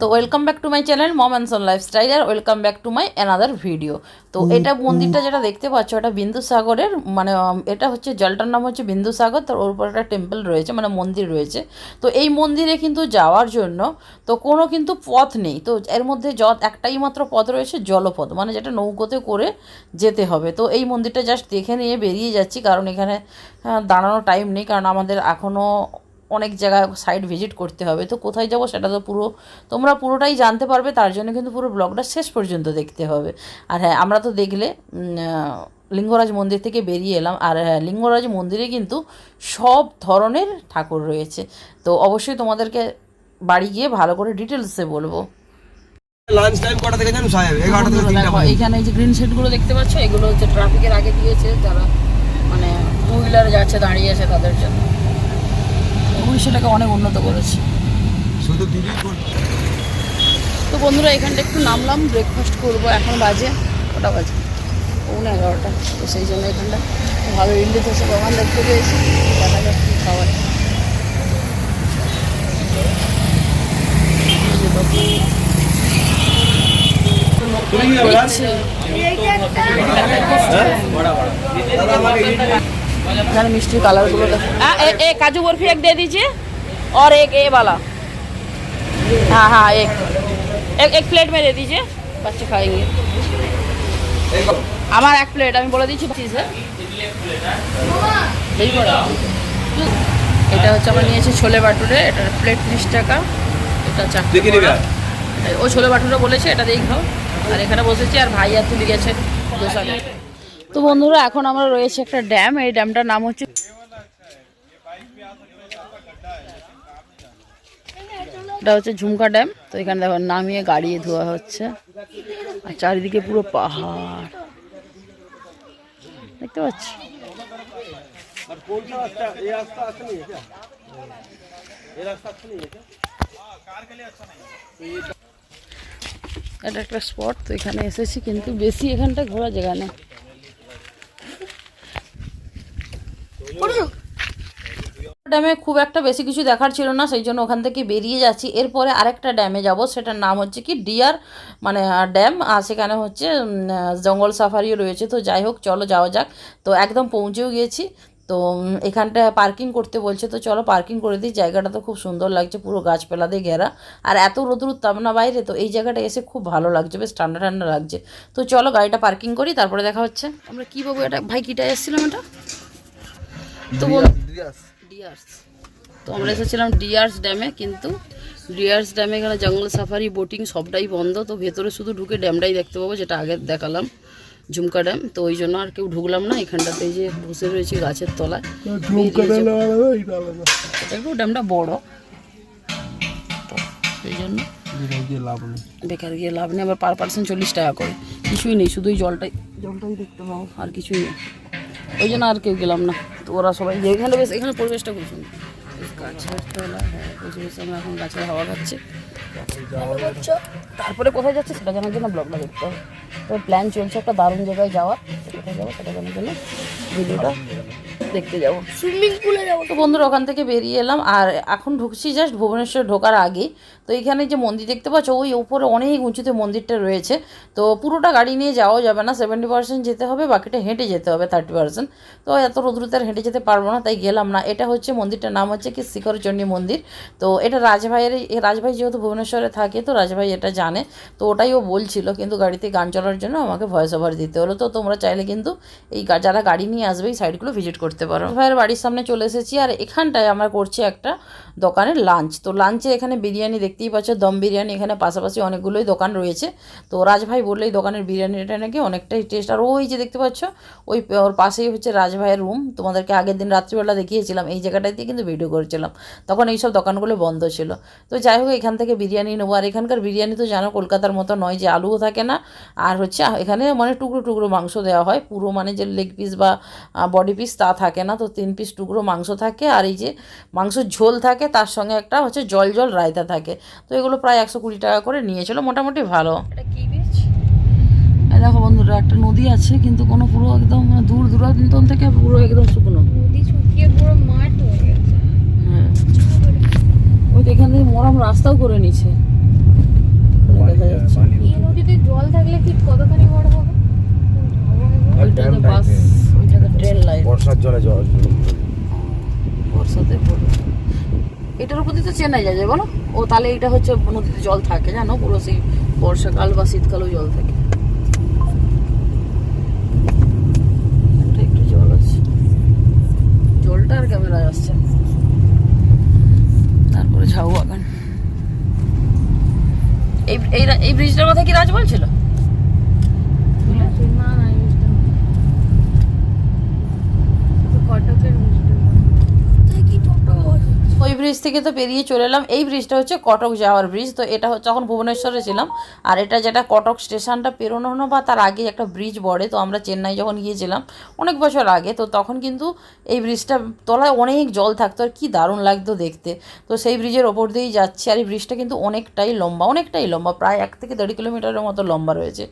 তো welcome back to my channel mom son lifestyle R welcome back to my another video তো এটা মন্দিরটা যেটা দেখতে পাচ্ছ এটা বিন্দুসাগরের মানে এটা হচ্ছে জলটার নাম হচ্ছে বিন্দুসাগর তার ওর উপর একটা টেম্পল রয়েছে মানে মন্দির রয়েছে। তো এই মন্দিরে কিন্তু যাওয়ার জন্য তো কোনো কিন্তু পথ নেই। তো এর মধ্যে যত একটাই মাত্র পথ রয়েছে জলপথ মানে যেটা নৌকোতে করে যেতে হবে। তো এই মন্দিরটা জাস্ট দেখে নিয়ে বেরিয়ে যাচ্ছি কারণ এখানে দাঁড়ানোর টাইম নেই কারণ আমাদের এখনও অনেক জায়গায় সাইড ভিজিট করতে হবে। তো কোথায় যাব সেটা তো পুরো তোমরা পুরোটাই জানতে পারবে তার জন্য কিন্তু পুরো ব্লগটা শেষ পর্যন্ত দেখতে হবে। আর হ্যাঁ আমরা তো দেখলে লিঙ্গরাজ মন্দির থেকে বেরিয়ে এলাম। আর হ্যাঁ লিঙ্গরাজ মন্দিরে কিন্তু সব ধরনের ঠাকুর রয়েছে। তো অবশ্যই তোমাদেরকে বাড়ি গিয়ে ভালো করে ডিটেলসে বলব। লাঞ্চ টাইম কটা থেকে জানো? সাহেব এগারোটা থেকে তিনটা দেখো, পর্যন্ত। এই যে গ্রিন শেডগুলো দেখতে পাচ্ছ এগুলো হচ্ছে ট্রাফিকের আগে দিয়েছে যারা মানে টু হুইলার যাচ্ছে দাঁড়িয়ে আছে তাদের জন্য। উড়িষ্যাটাকে অনেক উন্নত করেছে। তো বন্ধুরা এখানটা একটু নামলাম ব্রেকফাস্ট করব। এখন বাজে কটা বাজে? পৌনে এগারোটা। তো সেই জন্য এখানটা ভালো ইডলি ধোসা দোকান দেখতে পেয়েছি। দেখা যাক কী খাবার এখানে মিষ্টির কালারগুলো দেখো हाँ ए, ए, काजू बर्फी एक दे दीजिए और एक ये वाला हाँ हाँ एक एक एक प्लेट में दे दीजिए बच्चे खाएंगे আমার এক প্লেট আমি বলে দিচ্ছি চিজ বেশি করে এটা হচ্ছে আমরা নিয়েছি ছোলে বাটুরে এটার প্লেট তিরিশ টাকা এটা চারটে দেখে নেবে বড়া। ও ছোলে বাটুরে বলেছে এটা দিয়েই খাও আর এখানে বসেছি আর ভাই আর তুলি গেছে দোসা খেতে। তো বন্ধুরা, এখন আমরা রয়েছে একটা ড্যাম। এই ড্যামটার নাম হচ্ছে এটা হচ্ছে ঝুমকা ড্যাম। তো এখানে দেখো, নামিয়ে গাড়ি ধোয়া হচ্ছে। আর চারিদিকে পুরো পাহাড়। দেখতে পাচ্ছি? এটা একটা স্পট, তো এখানে এসেছি, কিন্তু বেশি এখানটা ঘোরা জায়গা ড্যামে খুব একটা বেশি কিছু দেখার ছিল না, সেই জন্য ওখান থেকে বেরিয়ে যাচ্ছি। এরপরে আরেকটা ড্যামে যাব, সেটার নাম হচ্ছে কি ডিয়ার মানে ড্যাম, আর সেখানে হচ্ছে জঙ্গল সাফারিও রয়েছে। তো যাই হোক, চলো যাওয়া যাক। তো একদম পৌঁছেও গিয়েছি। তো এখানটা পার্কিং করতে বলছে, তো চলো পার্কিং করে দিই। জায়গাটা তো খুব সুন্দর লাগছে, পুরো গাছপালা দিয়ে ঘেরা। আর এত রোদ্র উত্তাপ না বাইরে, তো এই জায়গাটা এসে খুব ভালো লাগছে, বেশ ঠান্ডা ঠান্ডা লাগছে। তো চলো গাড়িটা পার্কিং করি, তারপরে দেখা হচ্ছে। আমরা কী পাবো এটা ভাই কিটা এসেছিলাম এটা? তো ডিয়ার্স তো আমরা এসেছিলাম ডিয়ার্স ড্যামে কিন্তু ডিয়ার্স ড্যামে এখানে জঙ্গল সাফারি বোটিং সবটাই বন্ধ তো ভেতরে শুধু ঢুকে ড্যামটাই দেখতে পাবো যেটা আগে দেখালাম ঝুমকা ড্যাম। তো ওই জন্য আর কেউ ঢুকলাম না এখানটাতে যে বসে রয়েছি গাছের তলায়। এটা একটু ড্যামটা বড়। তো সেই জন্য বেকার গিয়ে লাভ নেই। আবার পার পার্সেন্ট চল্লিশ টাকা করে। কিছুই নেই শুধুই জলটাই জলটাই দেখতে পাবো। আর কিছুই নেই। ওই জন্য আর কেউ গেলাম না। তো ওরা সবাই এখানে বেশ এখানে পরিবেশটা খুব সুন্দর। গাছের তলা হ্যাঁ আমরা এখন গাছের হাওয়া খাচ্ছি। তারপরে কোথায় যাচ্ছে সেটা জানার জন্য ব্লগটা দেখতে হবে। তো প্ল্যান চলছে একটা দারুণ জায়গায় যাওয়ার। কোথায় যাব সেটা জানার জন্য ভিডিওটা দেখতে যাব। সুইমিং পুলে যাব। তো বন্ধুরা ওখান থেকে বেরিয়ে এলাম। আর এখন ঢুকছি জাস্ট ভুবনেশ্বর ঢোকার আগে তো এখানে যে মন্দির দেখতে পাচ্ছ, ওই উপরে অনেক উঁচুতে মন্দিরটা রয়েছে। তো পুরোটা গাড়ি নিয়ে যাওয়া যাবে না সেভেন্টি পার্সেন্ট যেতে হবে, বাকিটা হেঁটে যেতে হবে থার্টি পার্সেন্ট তো এত রোদ্রুতে আর হেঁটে যেতে পারব না, তাই গেলাম না। এটা হচ্ছে মন্দিরটার নাম হচ্ছে কি শিখরচণ্ডী মন্দির। তো এটা রাজভাইয়ের রাজভাই যেহেতু ভুবনেশ্বরে থাকে, তো রাজভাই এটা জানে। তো ওটাই ও বলছিল, কিন্তু গাড়িতে গান চলার জন্য আমাকে ভয়েস ওভার দিতে হলো। তো তোমরা চাইলে কিন্তু এই যারা গাড়ি নিয়ে আসবে, এই সাইডগুলো ভিজিট করতে পারো। ভাইয়ের বাড়ির সামনে চলে এসেছি, আর এখানটায় আমরা করছি একটা দোকানের লাঞ্চ তো লাঞ্চে এখানে বিরিয়ানি দেখতেই পাচ্ছ দম বিরিয়ানি এখানে পাশাপাশি অনেকগুলোই দোকান রয়েছে। তো রাজভাই বলল, এই দোকানের বিরিয়ানিটা নাকি অনেকটাই টেস্ট আর ওই যে দেখতে পাচ্ছ, ওই ওর পাশেই হচ্ছে রাজভাইয়ের রুম তোমাদেরকে আগের দিন রাত্রিবেলা দেখিয়েছিলাম, এই জায়গাটাতে কিন্তু ভিডিও করেছিলাম। তখন এইসব দোকানগুলো বন্ধ ছিল। তো যাই হোক, এখান থেকে বিরিয়ানি নেব। আর এখানকার বিরিয়ানি তো জানো, কলকাতার মতো নয় যে আলুও থাকে না। আর হচ্ছে, এখানে মানে টুকরো টুকরো মাংস দেওয়া হয়। পুরো মানে যে লেগ পিস বা বডি পিস তা থাকে না। তো তিন পিস টুকরো মাংস থাকে। আর এই যে মাংসর ঝোল থাকে, তার সঙ্গে একটা হচ্ছে জল জল রায়তা থাকে। তো এগুলো প্রায় একশো কুড়ি টাকা করে নিয়েছিল মোটামুটি ভালো। এটা কি বীজ? দেখো বন্ধুরা একটা নদী আছে কিন্তু কোনো পুরো একদম মানে দূর দূরান্ত থেকে পুরো একদম শুকনো। নদী শুকিয়ে পুরো মাঠ হয়ে গেছে। হ্যাঁ। ওই এখান থেকে মরম রাস্তাও করে নিছে। দেখা যাচ্ছে। এই নদীতে জল থাকলে ঠিক কতখানি বড় হবে? ওইটাতে বাস ওইটাতে ট্রেন লাইন বর্ষার জলে জল বর্ষাতে পড়বে। এটার উপর তো চেন্নাই যায় বলো? ও তাহলে এটা হচ্ছে নদীতে জল থাকে, জানো? পুরো সেই বর্ষাকাল বা শীতকালেও জল থাকে। জল জলটা আর ক্যামেরায় আসছে তারপরে ঝাউ বাগান এই এই ব্রিজটার কথা কি রাজ বলছিল না না এই বুঝতে কটকের বুঝতে ওই ব্রিজ থেকে তো পেরিয়ে চলে এলাম। এই ব্রিজটা হচ্ছে কটক যাওয়ার ব্রিজ তো এটা হচ্ছে তখন ভুবনেশ্বরে ছিলাম, আর এটা যেটা কটক স্টেশনটা পেরোনো বা তার আগে একটা ব্রিজ বড়ে, তো আমরা চেন্নাই যখন গিয়েছিলাম, অনেক বছর আগে, তো তখন কিন্তু এই ব্রিজটা তলায় অনেক জল থাকতো, আর কি দারুণ লাগতো দেখতে। তো সেই ব্রিজের ওপর দিয়েই যাচ্ছি, আর এই ব্রিজটা কিন্তু অনেকটাই লম্বা অনেকটাই লম্বা, প্রায় এক থেকে দেড় কিলোমিটারের মতো লম্বা রয়েছে।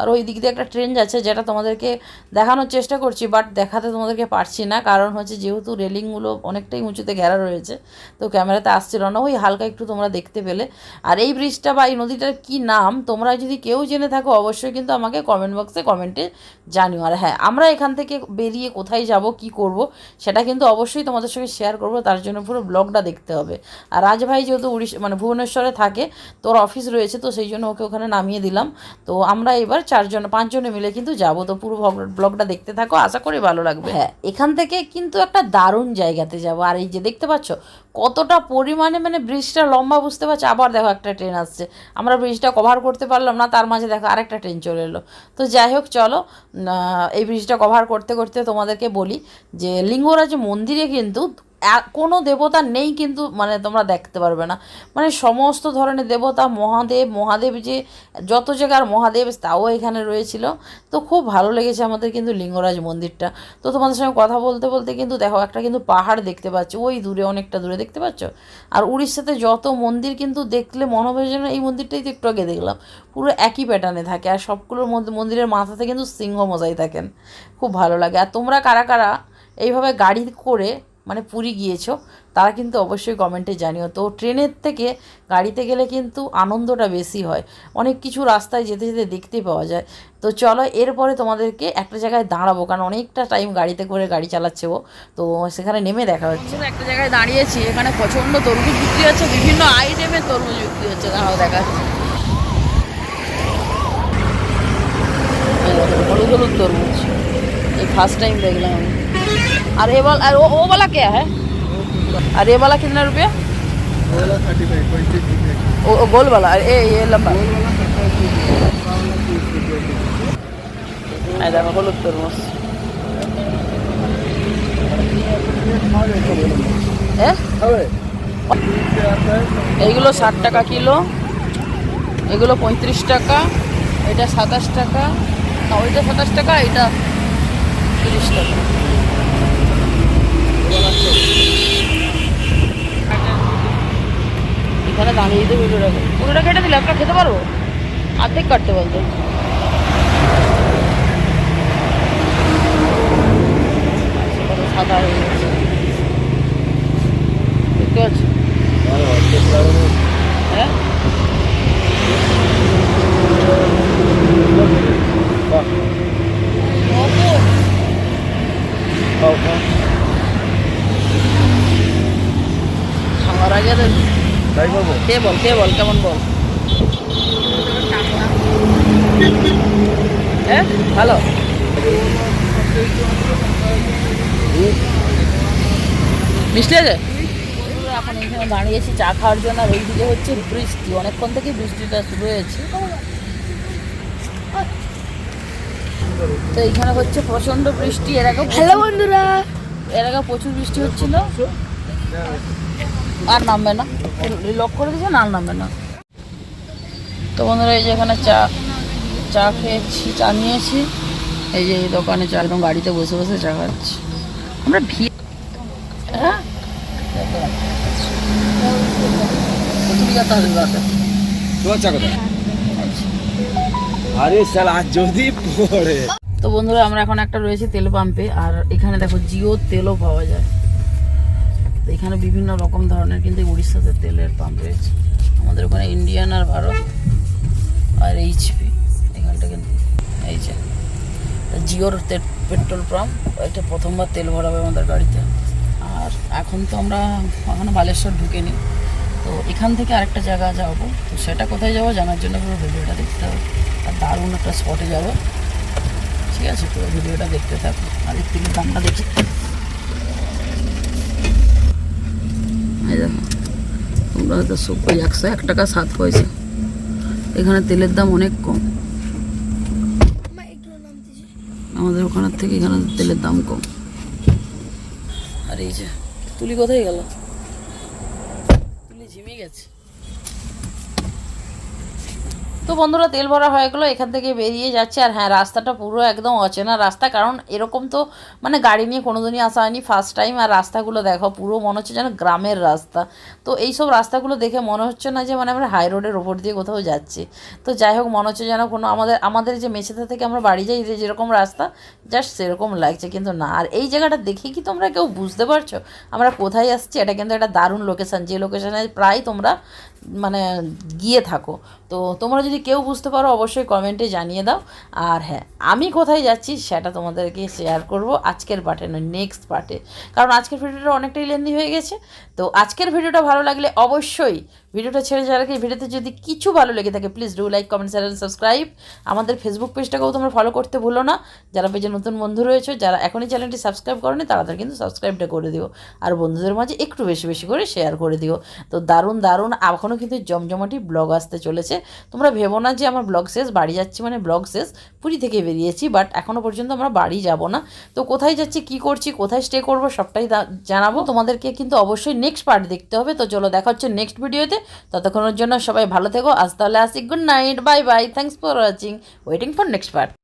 আর ওই দিক দিয়ে একটা ট্রেন যাচ্ছে যেটা তোমাদেরকে দেখানোর চেষ্টা করছি বাট দেখাতে তোমাদেরকে পারছি না। কারণ হচ্ছে যেহেতু রেলিংগুলো অনেকটাই উঁচুতে ঘেরা রয়েছে, তো ক্যামেরাতে আসছিল না। ওই হালকা একটু তোমরা দেখতে পেলে। আর এই ব্রিজটা বা এই নদীটার কী নাম, তোমরা যদি কেউ জেনে থাকো, অবশ্যই কিন্তু আমাকে কমেন্ট বক্সে কমেন্টে জানিও। আর হ্যাঁ আমরা এখান থেকে বেরিয়ে কোথায় যাব, কি করব, সেটা কিন্তু অবশ্যই তোমাদের সঙ্গে শেয়ার করব। তার জন্য পুরো ব্লগটা দেখতে হবে। আর রাজ ভাই যেহেতু উড়িষ্যা মানে ভুবনেশ্বরে থাকে, তোর অফিস রয়েছে, তো সেই জন্য ওকে ওখানে নামিয়ে দিলাম। তো আমরা এবার চারজন, পাঁচজনে মিলে কিন্তু যাব। তো পুরো ব্লগটা দেখতে থাকো, আশা করি ভালো লাগবে। হ্যাঁ এখান থেকে কিন্তু একটা দারুণ জায়গাতে যাব। আর এই যে দেখতে পাচ্ছ, কতটা পরিমাণে মানে ব্রিজটা লম্বা বুঝতে পারছ? আবার দেখো একটা ট্রেন আসছে। আমরা ব্রিজটা কভার করতে পারলাম না, তার মাঝে দেখো আরেকটা ট্রেন চলে এলো। তো যাই হোক, চলো এই ব্রিজটা কভার করতে করতে তোমাদেরকে বলি যে লিঙ্গরাজ মন্দিরে কিন্তু কোনো দেবতা নেই কিন্তু মানে তোমরা দেখতে পারবে না। মানে সমস্ত ধরনের দেবতা, মহাদেব মহাদেব যে, যত জায়গার মহাদেব, তাও এখানে রয়েছিল। তো খুব ভালো লেগেছে আমাদের কিন্তু লিঙ্গরাজ মন্দিরটা। তো তোমাদের সঙ্গে কথা বলতে বলতে কিন্তু দেখো, একটা কিন্তু পাহাড় দেখতে পাচ্ছ। ওই দূরে, অনেকটা দূরে দেখতে পাচ্ছ? আর উড়িষ্যাতে যত মন্দির কিন্তু দেখলে মনে হবে যেন এই মন্দিরটাই তো একটু আগে দেখলাম। পুরো একই প্যাটার্নে থাকে আর সবগুলোর মধ্যে, মন্দিরের মাথাতে কিন্তু সিংহ মজাই থাকেন। খুব ভালো লাগে। আর তোমরা কারা কারা এইভাবে গাড়ি করে মানে পুরী গিয়েছো, তারা কিন্তু অবশ্যই কমেন্টে জানিও। তো ট্রেনের থেকে গাড়িতে গেলে কিন্তু আনন্দটা বেশি হয়। অনেক কিছু রাস্তায় যেতে যেতে দেখতে পাওয়া যায়। তো চলো এরপরে তোমাদেরকে একটা জায়গায় দাঁড়াবো, কারণ অনেকটা টাইম গাড়িতে করে গাড়ি চালাচ্ছে ও। তো সেখানে নেমে দেখা হচ্ছে। একটা জায়গায় দাঁড়িয়েছি, এখানে প্রচণ্ড তরমুজ বিক্রি হচ্ছে, বিভিন্ন আইটেমের তরমুজ বিক্রি হচ্ছে তারাও দেখা হলুদ হলুদ তরমুজ, এই ফার্স্ট টাইম দেখলাম আমি। और ये वाला और वो, वो वाला क्या है और ये वाला कितना रुपया वो वो गोल वाला और ये ये लंबा এই দেখো হলুদ তরমুজ এ? এইগুলো ষাট টাকা কিলো এগুলো পঁয়ত্রিশ টাকা এটা সাতাশ টাকা না ওইটা সাতাশ টাকা এটা তিরিশ টাকা এখানে দাঁড়িয়ে দিতে পুরোটাকে পুরোটা কেটে দিলে একটা খেতে পারব? অর্ধেক কাটতে বলতো সাদা হয়ে গেছে। দেখতে পাচ্ছি হ্যাঁ খাওয়ার আগে তো কে বল কে বল কেমন বল? হ্যাঁ ভালো। মিষ্টি আছে? এখন এখানে দাঁড়িয়েছি চা খাওয়ার জন্য আর ওইদিকে হচ্ছে বৃষ্টি। অনেকক্ষণ থেকে বৃষ্টিটা শুরু হয়েছে। তো এইখানে হচ্ছে প্রচণ্ড বৃষ্টি এর আগে হ্যালো বন্ধুরা। এর আগে প্রচুর বৃষ্টি হচ্ছিল। আর নামবে না। লক করে দিয়েছে না আর নামবে না। তো বন্ধুরা এই যে এখানে চা চা খেয়েছি চা নিয়েছি। এই যে এই দোকানে চা একদম গাড়িতে বসে বসে চা খাচ্ছি। আমরা ভিড় হ্যাঁ? আরে শালা আজ যদি পড়ে। তো বন্ধুরা আমরা এখন একটা রয়েছে তেল পাম্পে আর এখানে দেখো জিও তেলও পাওয়া যায়। এখানে বিভিন্ন রকম ধরনের কিন্তু উড়িষ্যাতে তেলের পাম্প রয়েছে। আমাদের ওখানে ইন্ডিয়ান আর ভারত আর এইচপি এখানটা কিন্তু এই যে জিওর পেট্রোল পাম্প এটা প্রথমবার তেল ভরাবে আমাদের গাড়িতে। আর এখন তো আমরা এখনও বালেশ্বর ঢুকিনি। তো এখান থেকে আরেকটা জায়গা যাব। তো সেটা কোথায় যাব জানার জন্য পুরো ভিডিওটা দেখতে হবে। আর দারুণ একটা স্পটে যাব। ঠিক আছে, পুরো ভিডিওটা দেখতে থাকো। আর তেলের দামটা দেখি এই দেখো তোমরা হয়তো সব ওই একশো এক টাকা সাত পয়সা। এখানে তেলের দাম অনেক কম। আমাদের ওখানের থেকে এখানে তেলের দাম কম। আর এই যে, তুলি কোথায় গেল? তুলি ঝিমিয়ে গেছে। তো বন্ধুরা, তেল ভরা হয়ে গেলো, এখান থেকে বেরিয়ে যাচ্ছে। আর হ্যাঁ রাস্তাটা পুরো একদম অচেনা রাস্তা, কারণ এরকম তো মানে গাড়ি নিয়ে কোনোদিনই আসা হয়নি ফার্স্ট টাইম আর রাস্তাগুলো দেখো, পুরো মনে হচ্ছে যেন গ্রামের রাস্তা। তো এই সব রাস্তাগুলো দেখে মনে হচ্ছে না যে মানে আমরা হাই রোডের ওপর দিয়ে কোথাও যাচ্ছি। তো যাই হোক, মনে হচ্ছে যেন কোনো আমাদের আমাদের যে মেছেদা থেকে আমরা বাড়ি যাই, যে যেরকম রাস্তা জাস্ট সেরকম লাগছে, কিন্তু না। আর এই জায়গাটা দেখে কি তোমরা কেউ বুঝতে পারছ? আমরা কোথায় আসছি? এটা কিন্তু একটা দারুণ লোকেশান যে লোকেশানে প্রায় তোমরা মানে গিয়ে থাকো। তো তোমরা যদি কেউ বুঝতে পারো, অবশ্যই কমেন্টে জানিয়ে দাও। আর হ্যাঁ আমি কোথায় যাচ্ছি সেটা তোমাদেরকে শেয়ার করব আজকের পার্টে নয় নেক্সট পার্টে কারণ আজকের ভিডিওটা অনেকটাই লেন্দি হয়ে গেছে। তো আজকের ভিডিওটা ভালো লাগলে অবশ্যই ভিডিওটা ছেড়ে যাওয়ার আগে ভিডিওতে যদি কিছু ভালো লেগে থাকে please do like comment share subscribe আমাদের ফেসবুক পেজটাকেও তোমরা ফলো করতে ভুলো না। যারা পেজে নতুন বন্ধু রয়েছে, যারা এখনই চ্যানেলটি সাবস্ক্রাইব করেনি তাড়াতাড়ি কিন্তু সাবস্ক্রাইবটা করে দিও। আর বন্ধুদের মাঝে একটু বেশি বেশি করে শেয়ার করে দিও। তো দারুণ দারুণ এখনও কিন্তু জমজমাটি ব্লগ আসতে চলেছে। তোমরা ভেবো না যে আমার ব্লগ শেষ, বাড়ি যাচ্ছি মানে ব্লগ শেষ, পুরী থেকে বেরিয়েছি বাট এখনও পর্যন্ত আমরা বাড়ি যাব না। তো কোথায় যাচ্ছি, কি করছি, কোথায় স্টে করব, সবটাই জানাব। তোমাদেরকে কিন্তু অবশ্যই নেক্সট পার্ট দেখতে হবে। তো চলো দেখা হচ্ছে নেক্সট ভিডিওতে ততক্ষণের জন্য সবাই ভালো থেকো। আজ তাহলে আসি। Good night bye bye thanks for watching waiting for next part